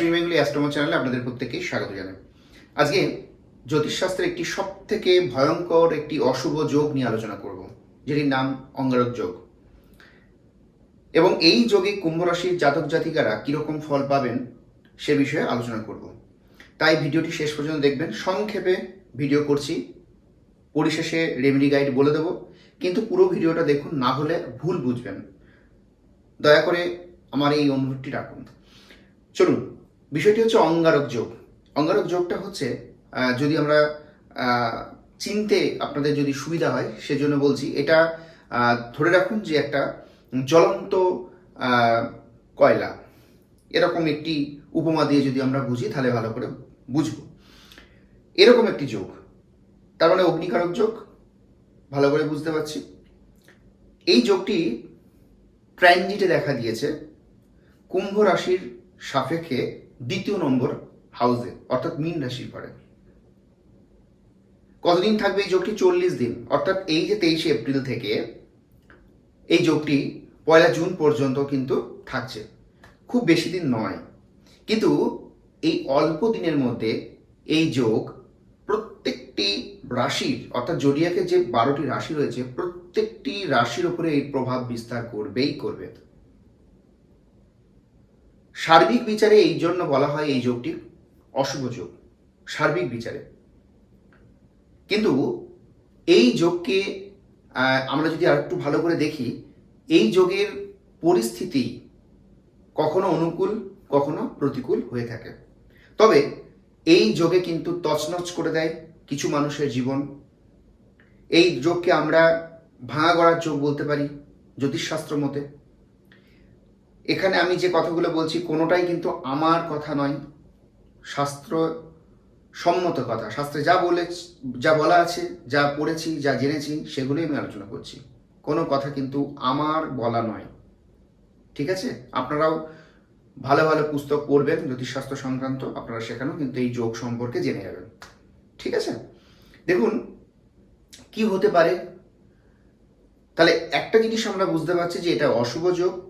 অ্যাস্ট্রোমি Bengali অ্যাস্ট্রোমো চ্যানেলে আপনাদের প্রত্যেককেই স্বাগত জানাই। আজকে জ্যোতিষশাস্ত্রের একটি সব থেকে ভয়ঙ্কর একটি অশুভ যোগ নিয়ে আলোচনা করব, যেটির নাম অঙ্গারক যোগ। এবং এই যোগে কুম্ভ রাশির জাতক জাতিকারা কীরকম ফল পাবেন সে বিষয়ে আলোচনা করব। তাই ভিডিওটি শেষ পর্যন্ত দেখবেন। সংক্ষেপে ভিডিও করছি। পরিশেষে রেমেডি গাইড বলে দেবো। কিন্তু পুরো ভিডিওটা দেখুন, না হলে ভুল বুঝবেন। দয়া করে আমার এই অনুরোধটি রাখুন। চলুন বিষয়টি হচ্ছে অঙ্গারক যোগ। অঙ্গারক যোগটা হচ্ছে যদি আমরা চিনতে আপনাদের যদি সুবিধা হয়, সেজন্য বলছি, এটা ধরে রাখুন যে একটা জ্বলন্ত কয়লা। এরকম একটি উপমা দিয়ে যদি আমরা বুঝি, তাহলে ভালো করে বুঝব। এরকম একটি যোগ। তার মানে অগ্নিকারক যোগ, ভালো করে বুঝতে পারছি। এই যোগটি ট্রানজিটে দেখা দিয়েছে, কুম্ভ রাশির সাপেক্ষে দ্বিতীয় নম্বর হাউসে অর্থাৎ মীন রাশির পরে কতদিন থাকবে এই যোগটি? চল্লিশ দিন। অর্থাৎ এই যে তেইশে এপ্রিল থেকে এই যোগটি পয়লা জুন পর্যন্ত কিন্তু থাকছে। খুব বেশি দিন নয়। কিন্তু এই অল্প দিনের মধ্যে এই যোগ প্রত্যেকটি রাশির, অর্থাৎ জোডিয়াকে যে বারোটি রাশি রয়েছে, প্রত্যেকটি রাশির উপরে এই প্রভাব বিস্তার করবেই করবে। সার্বিক বিচারে এই জন্য বলা হয় এই যোগটি অশুভ যোগ, সার্বিক বিচারে। কিন্তু এই যোগকে আমরা যদি আর একটু ভালো করে দেখি, এই যোগের পরিস্থিতি কখনো অনুকূল, কখনো প্রতিকূল হয়ে থাকে। তবে এই যোগে কিন্তু তছনছ করে দেয় কিছু মানুষের জীবন। এই যোগকে আমরা ভাঙা গড়ার যোগ বলতে পারি, জ্যোতিষশাস্ত্র মতে। এখানে আমি যে কথাগুলো বলছি, কোনোটাই কিন্তু আমার কথা নয়, শাস্ত্র সম্মত কথা। শাস্ত্রে যা বলে যা বলা আছে, যা পড়েছি, যা জেনেছি, সেগুলোই আমি আলোচনা করছি। কোনো কথা কিন্তু আমার বলা নয়। ঠিক আছে? আপনারাও ভালো ভালো পুস্তক পড়বেন, জ্যোতিষশাস্ত্র সংক্রান্ত, আপনারা সেখানেও কিন্তু এই যোগ সম্পর্কে জেনে যাবেন। ঠিক আছে? দেখুন, কি হতে পারে? তাহলে একটা জিনিস আমরা বুঝতে পারছি যে এটা অশুভ যোগ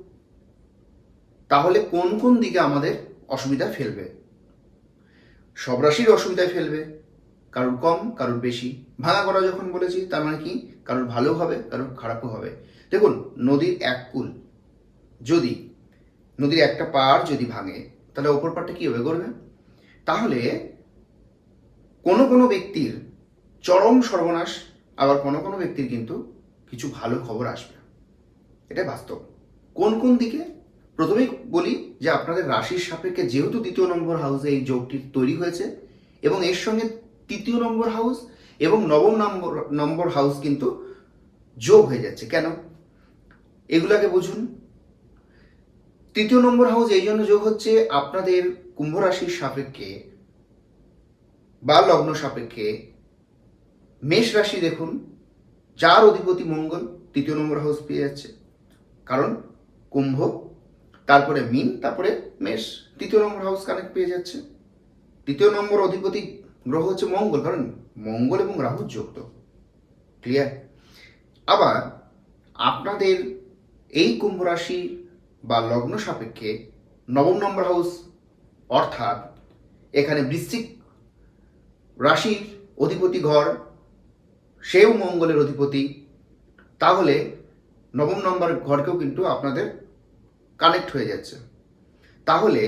তাহলে কোন কোন দিকে আমাদের অসুবিধা ফেলবে? সব রাশির অসুবিধায় ফেলবে। কারোর কম, কারোর বেশি। ভাঙা করা যখন বলেছি, তার মানে কি? কারোর ভালো হবে, কারোর খারাপও হবে। দেখুন, নদীর এক কুল যদি নদীর একটা পাড় যদি ভাঙে, তাহলে ওপর পাড়টা কি হবে করবে তাহলে কোনো কোনো ব্যক্তির চরম সর্বনাশ, আবার কোনো কোনো ব্যক্তির কিন্তু কিছু ভালো খবর আসবে। এটা বাস্তব। কোন কোন দিকে প্রথমেই বলি যে আপনাদের রাশির সাপেক্ষে যেহেতু দ্বিতীয় নম্বর হাউসে এই যোগটি তৈরি হয়েছে, এবং এর সঙ্গে তৃতীয় নম্বর হাউস এবং নবম নম্বর নম্বর হাউস কিন্তু যোগ হয়ে যাচ্ছে। কেন? এগুলাকে বুঝুন। তৃতীয় নম্বর হাউস এই জন্য যোগ হচ্ছে আপনাদের কুম্ভ রাশির সাপেক্ষে বা লগ্ন সাপেক্ষে মেষ রাশি দেখুন, যার অধিপতি মঙ্গল তৃতীয় নম্বর হাউস পেয়ে যাচ্ছে। কারণ কুম্ভ তারপরে মিন তারপরে মেষ। তৃতীয় নম্বর হাউস কানেক্ট পেয়ে যাচ্ছে। তৃতীয় নম্বর অধিপতি গ্রহ হচ্ছে মঙ্গল, কারণ মঙ্গল এবং রাহু যুক্ত ক্লিয়ার আবার আপনাদের এই কুম্ভ রাশি বা লগ্ন সাপেক্ষে নবম নম্বর হাউস অর্থাৎ এখানে বৃশ্চিক রাশির অধিপতি ঘর, সেও মঙ্গলের অধিপতি। তাহলে নবম নম্বর ঘরকেও কিন্তু আপনাদের কানেক্ট হয়ে যাচ্ছে। তাহলে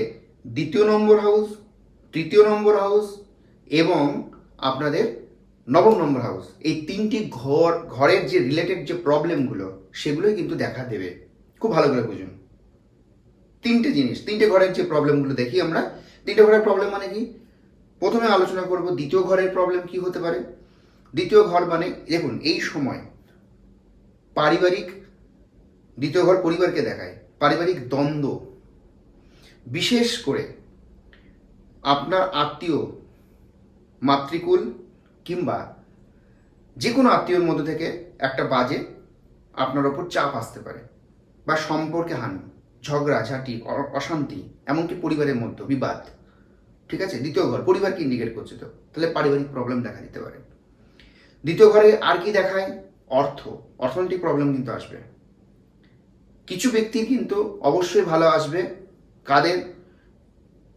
দ্বিতীয় নম্বর হাউস, তৃতীয় নম্বর হাউস এবং আপনাদের নবম নম্বর হাউস। এই তিনটি ঘর, ঘরের যে রিলেটেড যে প্রবলেমগুলো সেগুলোই কিন্তু দেখা দেবে। খুব ভালো করে বুঝুন। তিনটে জিনিস, তিনটে ঘরের যে প্রবলেমগুলো দেখি আমরা। তিনটে ঘরের প্রবলেম মানে কি? প্রথমে আলোচনা করব দ্বিতীয় ঘরের প্রবলেম কি হতে পারে। দ্বিতীয় ঘর মানে দেখুন, এই সময় পারিবারিক দ্বিতীয় ঘর পরিবারকে দেখায়। পারিবারিক দ্বন্দ্ব, বিশেষ করে আপনার আত্মীয় মাতৃকুল কিংবা যে কোনো আত্মীয়র মধ্যে থেকে একটা বাজে আপনার ওপর চাপ আসতে পারে বা সম্পর্কে হানি, ঝগড়া, ঝাঁটি অশান্তি, এমনকি পরিবারের মধ্যে বিবাদ, ঠিক আছে? দ্বিতীয় ঘর, পরিবারকে ইন্ডিকেট করছে তো, তাহলে পারিবারিক প্রবলেম দেখা দিতে পারে। দ্বিতীয় ঘরে আর কি দেখায়? অর্থ, অর্থনৈতিক প্রবলেম কিন্তু আসবে। কিছু ব্যক্তির কিন্তু অবশ্যই ভালো আসবে। কাদের?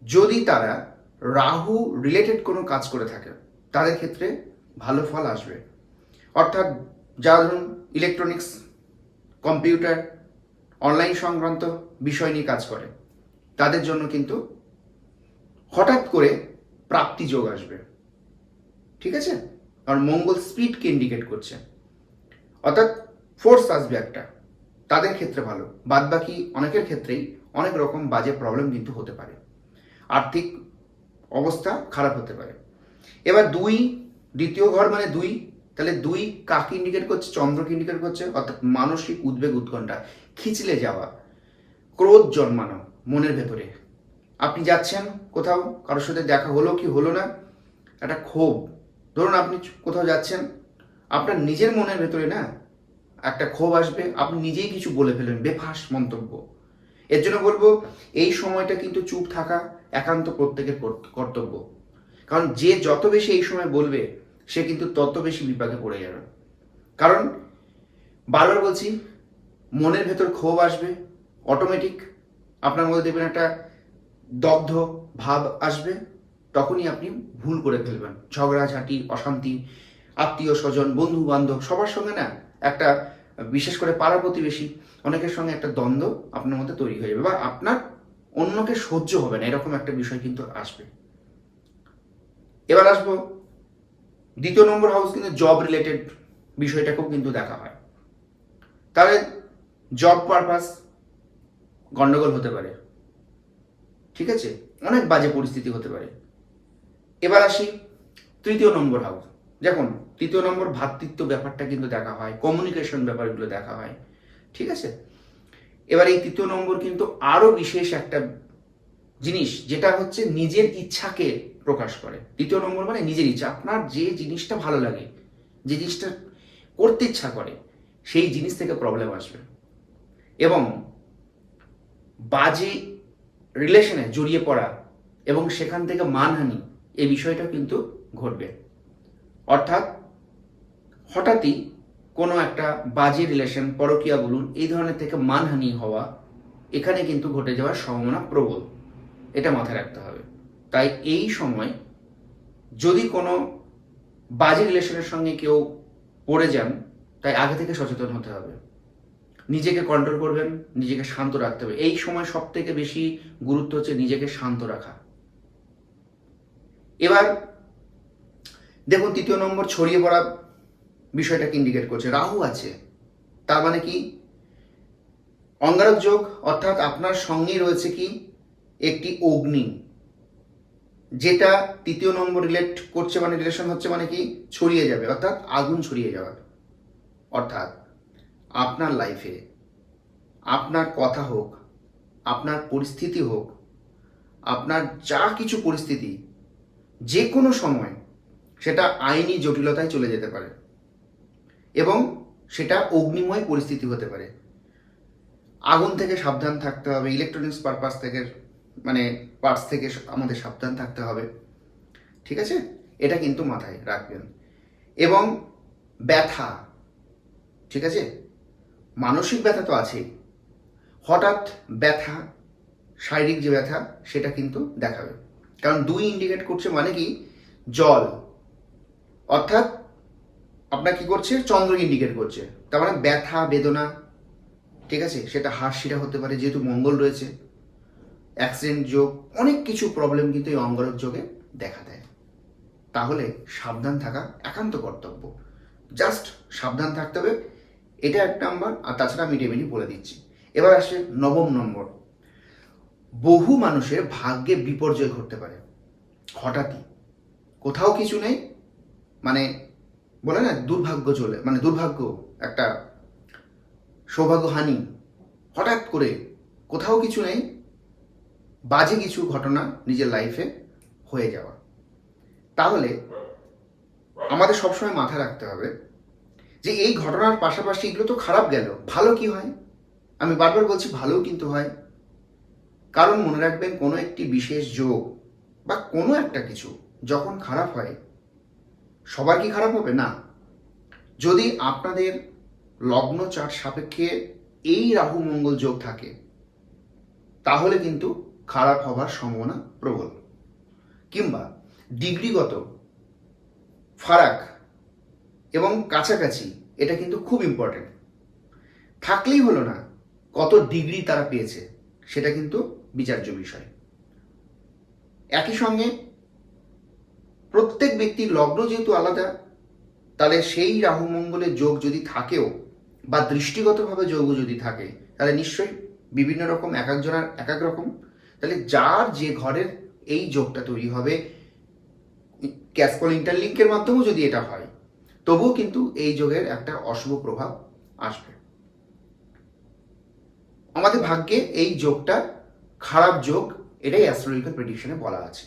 যদি তারা রাহু রিলেটেড কোনো কাজ করে থাকে, তাদের ক্ষেত্রে ভালো ফল আসবে। অর্থাৎ যারা ধরুন ইলেকট্রনিক্স কম্পিউটার অনলাইন সংক্রান্ত বিষয় নিয়ে কাজ করে, তাদের জন্য কিন্তু হঠাৎ করে প্রাপ্তি যোগ আসবে। ঠিক আছে? কারণ মঙ্গল স্পিডকে ইন্ডিকেট করছে। অর্থাৎ ফোর্স আসবে একটা। তাদের ক্ষেত্রে ভালো বাদ বাকি অনেকের ক্ষেত্রেই অনেক রকম বাজে প্রবলেম কিন্তু হতে পারে। আর্থিক অবস্থা খারাপ হতে পারে। এবার দুই, দ্বিতীয় ঘর মানে দুই, তাহলে দুই কাকে ইন্ডিকেট করছে? চন্দ্রকে ইন্ডিকেট করছে, অর্থাৎ মানসিক উদ্বেগ উৎকণ্ঠা খিচলে যাওয়া, ক্রোধ জন্মানো মনের ভেতরে। আপনি যাচ্ছেন কোথাও, কারোর সাথে দেখা হলো কি হলো না, একটা ক্ষোভ। ধরুন আপনি কোথাও যাচ্ছেন, আপনার নিজের মনের ভেতরে না একটা ক্ষোভ আসবে, আপনি নিজেই কিছু বলে ফেলবেন, বেফাস মন্তব্য। এর জন্য বলব, এই সময়টা কিন্তু চুপ থাকা একান্ত প্রত্যেকের কর্তব্য। কারণ যে যত বেশি এই সময় বলবে, সে কিন্তু তত বেশি বিপাকে পড়ে যাবে। কারণ, বারবার বলছি, মনের ভেতর ক্ষোভ আসবে অটোমেটিক আপনার মধ্যে দেখবেন একটা দগ্ধ ভাব আসবে, তখনই আপনি ভুল করে ফেলবেন। ঝগড়াঝাঁটি, অশান্তি আত্মীয় স্বজন বন্ধু বান্ধব সবার সঙ্গে না একটা বিশেষ করে পাড়া প্রতিবেশী, অনেকের সঙ্গে একটা দ্বন্দ্ব আপনার মধ্যে তৈরি হয়ে যাবে বা আপনার অন্যকে সহ্য হবে না, এরকম একটা বিষয় কিন্তু আসবে। এবার আসব, দ্বিতীয় নম্বর হাউস কিন্তু জব রিলেটেড বিষয়টাকেও কিন্তু দেখা হয়। তাহলে জব পারপাস গন্ডগোল হতে পারে, ঠিক আছে? অনেক বাজে পরিস্থিতি হতে পারে। এবার আসি তৃতীয় নম্বর হাউস দেখুন তৃতীয় নম্বর ভ্রাতৃত্ব ব্যাপারটা কিন্তু দেখা হয় কমিউনিকেশন ব্যাপারগুলো দেখা হয়, ঠিক আছে? এবার এই তৃতীয় নম্বর কিন্তু আরও বিশেষ একটা জিনিস, যেটা হচ্ছে নিজের ইচ্ছাকে প্রকাশ করে। তৃতীয় নম্বর মানে নিজের ইচ্ছা, আপনার যে জিনিসটা ভালো লাগে, যে জিনিসটা করতে ইচ্ছা করে, সেই জিনিস থেকে প্রবলেম আসবে। এবং বাজে রিলেশনে জড়িয়ে পড়া এবং সেখান থেকে মানহানি, এই বিষয়টা কিন্তু ঘটবে। অর্থাৎ হঠাৎই কোনো একটা বাজে রিলেশন পরকীয়া বলুন, এই ধরনের থেকে মানহানি হওয়া এখানে কিন্তু ঘটে যাওয়ার সম্ভাবনা প্রবল। এটা মাথায় রাখতে হবে। তাই এই সময় যদি কোনো বাজে রিলেশনের সঙ্গে কেউ পড়ে যান, তাই আগে থেকে সচেতন হতে হবে। নিজেকে কন্ট্রোল করবেন, নিজেকে শান্ত রাখতে হবে। এই সময় সব থেকে বেশি গুরুত্ব হচ্ছে নিজেকে শান্ত রাখা। এবার দেখুন, তৃতীয় নম্বর, ছড়িয়ে পড়া বিষয়টাকে ইন্ডিকেট করছে। রাহু আছে। তার মানে কি? অঙ্গারক যোগ, অর্থাৎ আপনার সঙ্গেই রয়েছে কি? একটি অগ্নি। যেটা তৃতীয় নম্বর রিলেট করছে মানে রিলেশন হচ্ছে মানে কি? ছড়িয়ে যাবে, অর্থাৎ আগুন ছড়িয়ে যাওয়া অর্থাৎ আপনার লাইফে আপনার কথা হোক, আপনার পরিস্থিতি হোক, আপনার যা কিছু পরিস্থিতি যে কোনো সময় সেটা আইনি জটিলতায় চলে যেতে পারে। এবং সেটা অগ্নিময় পরিস্থিতি হতে পারে। আগুন থেকে সাবধান থাকতে হবে ইলেকট্রনিক্স পারপাস থেকে মানে পার্টস থেকে আমাদের সাবধান থাকতে হবে। ঠিক আছে? এটা কিন্তু মাথায় রাখবেন। এবং ব্যথা, ঠিক আছে? মানসিক ব্যথা তো আছেই। হঠাৎ ব্যথা, শারীরিক যে ব্যথা, সেটা কিন্তু দেখাবে। কারণ দুই ইন্ডিকেট করছে মানে কি? জল। অর্থাৎ আপনার কি করছে? চন্দ্র ইন্ডিকেট করছে। তার মানে ব্যথা, বেদনা, ঠিক আছে? সেটা হাসিটা হতে পারে, যেহেতু মঙ্গল রয়েছে। অ্যাক্সিডেন্ট যোগ, অনেক কিছু প্রবলেম কিন্তু এই অঙ্গরক যোগে দেখা দেয়। তাহলে সাবধান থাকা একান্ত কর্তব্য। জাস্ট সাবধান থাকতে হবে। এটা এক নাম্বার আর তাছাড়া আমি রেমেডি বলে দিচ্ছি। এবার আসে নবম নম্বর বহু মানুষের ভাগ্যে বিপর্যয় ঘটতে পারে। হঠাৎই। কোথাও কিছু নেই। মানে বলে না, দুর্ভাগ্য চলে মানে দুর্ভাগ্য, একটা সৌভাগ্য হানি হঠাৎ করে কোথাও কিছু নেই, বাজে কিছু ঘটনা নিজের লাইফে হয়ে যাওয়া। তাহলে আমাদের সবসময় মাথায় রাখতে হবে যে এই ঘটনার পাশাপাশি এগুলো তো খারাপ গেল, ভালো কি হয়? আমি বারবার বলছি ভালোও কিন্তু হয়। কারণ মনে রাখবেন, কোনো একটি বিশেষ যোগ বা কোনো একটা কিছু যখন খারাপ হয় সবার কি খারাপ হবে? না। যদি আপনাদের লগ্ন চার সাপেক্ষে এই রাহু মঙ্গল যোগ থাকে, তাহলে কিন্তু খারাপ হবার সম্ভাবনা প্রবল। কিংবা ডিগ্রিগত ফারাক এবং কাছাকাছি, এটা কিন্তু খুব ইম্পর্টেন্ট থাকলেই হলো না, কত ডিগ্রি তারা পেয়েছে, সেটা কিন্তু বিচার্য বিষয়। একই সঙ্গে প্রত্যেক ব্যক্তির লগ্ন যেহেতু আলাদা, তাহলে সেই রাহু মঙ্গলের যোগ যদি থাকেও বা দৃষ্টিগতভাবে যোগ যদি থাকে, তাহলে নিশ্চয়ই বিভিন্ন রকম, এক একজনের এক এক রকম, তাহলে যার যে ঘরের এই যোগটা তৈরি হবে ক্যাসকল ইন্টারলিঙ্কের মাধ্যমেও যদি এটা হয়, তবুও কিন্তু এই যোগের একটা অশুভ প্রভাব আসবে। আমাদের ভাগ্যে এই যোগটা খারাপ যোগ, এটাই অ্যাস্ট্রোলজিক্যাল প্রেডিকশনে বলা আছে।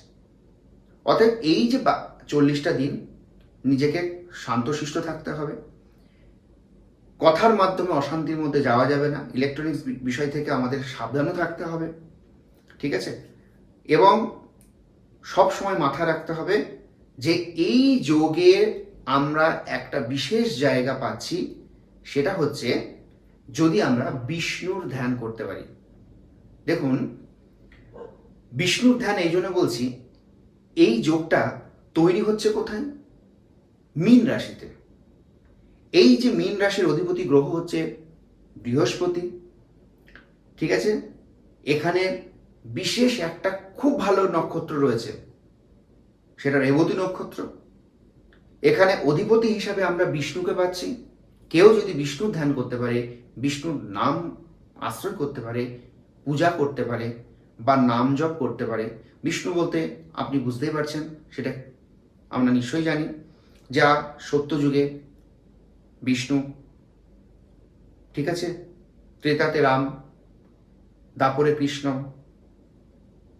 অতএব এই যে চল্লিশটা দিন নিজেকে শান্তশিষ্ট থাকতে হবে। কথার মাধ্যমে অশান্তির মধ্যে যাওয়া যাবে না। ইলেকট্রনিক্স বিষয় থেকে আমাদের সাবধানও থাকতে হবে। ঠিক আছে? এবং সব সময় মাথায় রাখতে হবে যে এই যোগের আমরা একটা বিশেষ জায়গা পাচ্ছি, সেটা হচ্ছে যদি আমরা বিষ্ণুর ধ্যান করতে পারি। দেখুন, বিষ্ণুর ধ্যান এই জন্য বলছি এই যোগটা তৈরি হচ্ছে কোথায়? মীন রাশিতে। এই যে মীন রাশির অধিপতি গ্রহ হচ্ছে বৃহস্পতি, ঠিক আছে? এখানে বিশেষ একটা খুব ভালো নক্ষত্র রয়েছে, সেটা রেবতী নক্ষত্র। এখানে অধিপতি হিসাবে আমরা বিষ্ণুকে পাচ্ছি। কেউ যদি বিষ্ণুর ধ্যান করতে পারে, বিষ্ণুর নাম আশ্রয় করতে পারে, পূজা করতে পারে বা নাম জপ করতে পারে। বিষ্ণু বলতে আপনি বুঝতেই পারছেন, সেটা আমরা নিশ্চয়ই জানি যা সত্যযুগে বিষ্ণু, ঠিক আছে? ত্রেতাতে রাম, দাপরে কৃষ্ণ,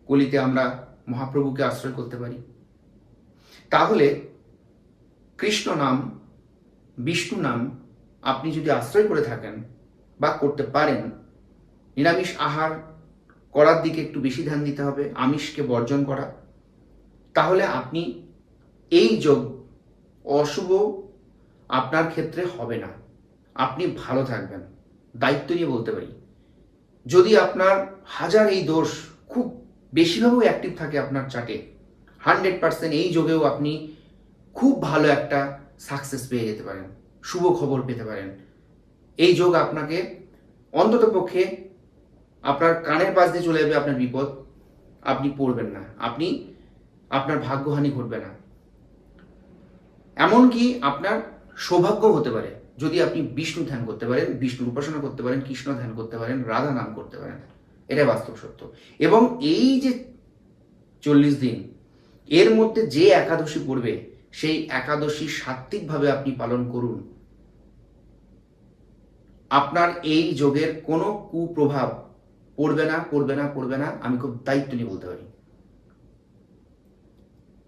কলিতে আমরা মহাপ্রভুকে আশ্রয় করতে পারি। তাহলে কৃষ্ণ নাম, বিষ্ণু নাম আপনি যদি আশ্রয় করে থাকেন বা করতে পারেন, নিরামিষ আহার করার দিকে একটু বেশি ধ্যান দিতে হবে, আমিষকে বর্জন করা। তাহলে আপনি এই যোগ অশুভ আপনার ক্ষেত্রে হবে না। আপনি ভালো থাকবেন, দায়িত্ব নিয়ে বলতে পারি। যদি আপনার হাজার এই দোষ খুব বেশিভাবেও অ্যাক্টিভ থাকে আপনার চাটে হান্ড্রেড পার্সেন্ট এই যোগেও আপনি খুব ভালো একটা সাকসেস পেয়ে যেতে পারেন, শুভ খবর পেতে পারেন। এই যোগ আপনাকে অন্তত পক্ষে আপনার কানের পাশ দিয়ে চলে যাবে আপনার বিপদ। আপনি পড়বেন না। আপনি আপনার ভাগ্যহানি ঘটবে না। এমনকি আপনার সৌভাগ্য হতে পারে। যদি আপনি বিষ্ণু ধ্যান করতে পারেন, বিষ্ণুর উপাসনা করতে পারেন, কৃষ্ণ ধ্যান করতে পারেন, রাধা নাম করতে পারেন এটা বাস্তব সত্য। এবং এই যে চল্লিশ দিন, এর মধ্যে যে একাদশী পড়বে, সেই একাদশী সাত্বিকভাবে আপনি পালন করুন। আপনার এই যোগের কোনো কুপ্রভাব পড়বে না, করবে না করবে না, আমি খুব দায়িত্ব নিয়ে বলতে পারি।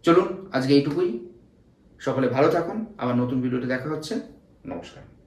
চলুন, আজকে এইটুকুই। সকলে ভালো থাকুন। আবার নতুন ভিডিওতে দেখা হচ্ছে। নমস্কার।